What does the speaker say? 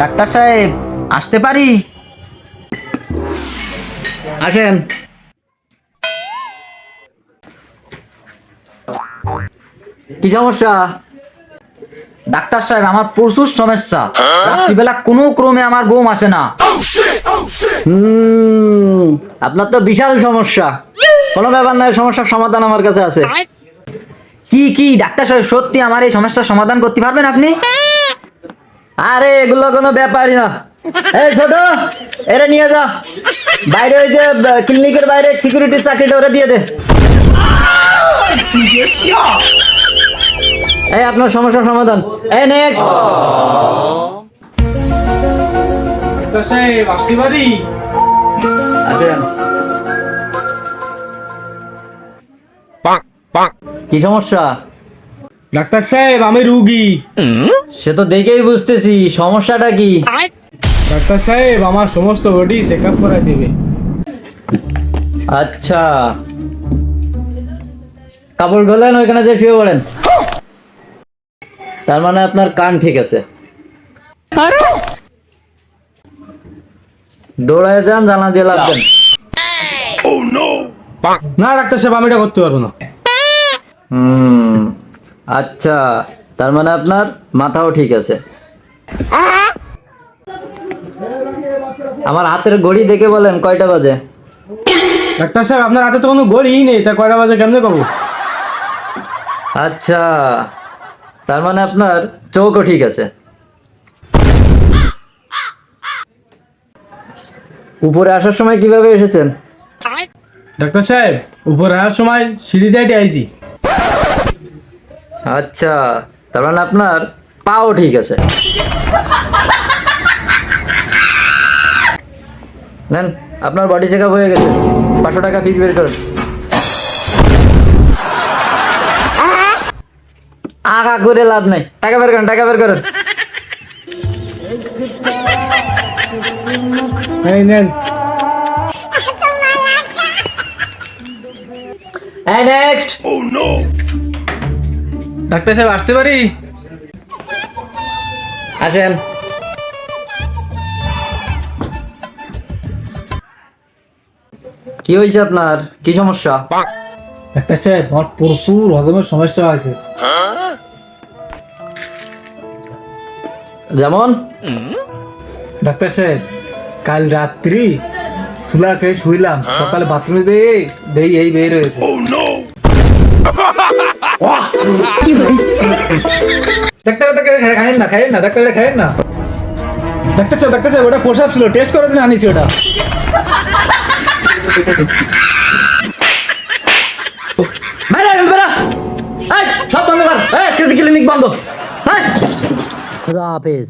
Doctor সাহেব আসতে পারি? আসেন। কি সমস্যা? ডাক্তার সাহেব আমার প্রচুর সমস্যা। রাত্রিবেলা কোনো ক্রমে আমার ঘুম আসে না। হুম আপনার তো বিশাল সমস্যা। কোনো ব্যাপার নয় সমস্যার সমাধান আমার কাছে আছে। কি কি? ডাক্তার সাহেব সত্যি আমার এই সমস্যার সমাধান করতে পারবেন আপনি? আরে এগুলো কোনো ব্যাপারই না। এই ছোট এরে নিয়ে যা। বাইরে ওই যে ক্লিনিকের বাইরে সিকিউরিটি চাকরিটা ওরে দিয়ে দে। এই আপনার সমস্যার সমাধান। এই নেক্সট পারি আসেন। কি সমস্যা? ডাক্তার সাহেব আমি রুগী। সে তো দেখেই বুঝতেছি সমস্যাটা কি? ডাক্তার সাহেব আমার সমস্ত বডি চেক আপ করাই দেবে। আচ্ছা। কাপড় গলেন ওইখানে যে শুয়ে পড়েন? তার মানে আপনার কান ঠিক আছে। দৌড়ায় যান জানা দিয়ে লাগবেন না ডাক্তার সাহেব আমি এটা করতে পারব না। হুম। আচ্ছা তার মানে আপনার মাথাও ঠিক আছে। আমার হাতের ঘড়ি দেখে বলেন কয়টা বাজে? ডাক্তার সাহেব আপনার হাতে তো কোনো গড়িই নেই তা কয়টা বাজে কেমনে কবো আচ্ছা তার মানে আপনার চোখও ঠিক আছে। উপরে আসার সময় কীভাবে এসেছেন? ডাক্তার সাহেব উপরে আসার সময় সিঁড়ি দিয়ে আইছি। আচ্ছা তার মানে আপনার পাও ঠিক আছে। নেন আপনার বডি চেক আপ হয়ে গেছে। পাঁচশো টাকা ফিস বের করুন। আগা করে লাভ নাই। টাকা বের করেন টাকা বের করেন। এই নেন। এই নেক্সট ডাক্তার সাহেব আসতে পারি? আসেন। কি হয়েছে আপনার? কি সমস্যা? ডাক্তার সাহেব আমার প্রচুর হজমের সমস্যা আছে যেমন? ডাক্তার সাহেব কাল রাত্রি সুলা খেয়ে শুইলাম। সকালে বাথরুমে দিয়ে দেই এই বের হয়েছে। ডাক্তার ডাক্তার খাইন না খাইন না ডাক্তার খাইন না ডাক্তার সাহেব ডাক্তার সাহেব ওটা প্রসাব ছিল টেস্ট করার জন্য আনিছি ওটা বেরা বেরা এই সব বন্ধ কর এই আজকে ক্লিনিক বন্ধ হ্যাঁ খুদা হাফেজ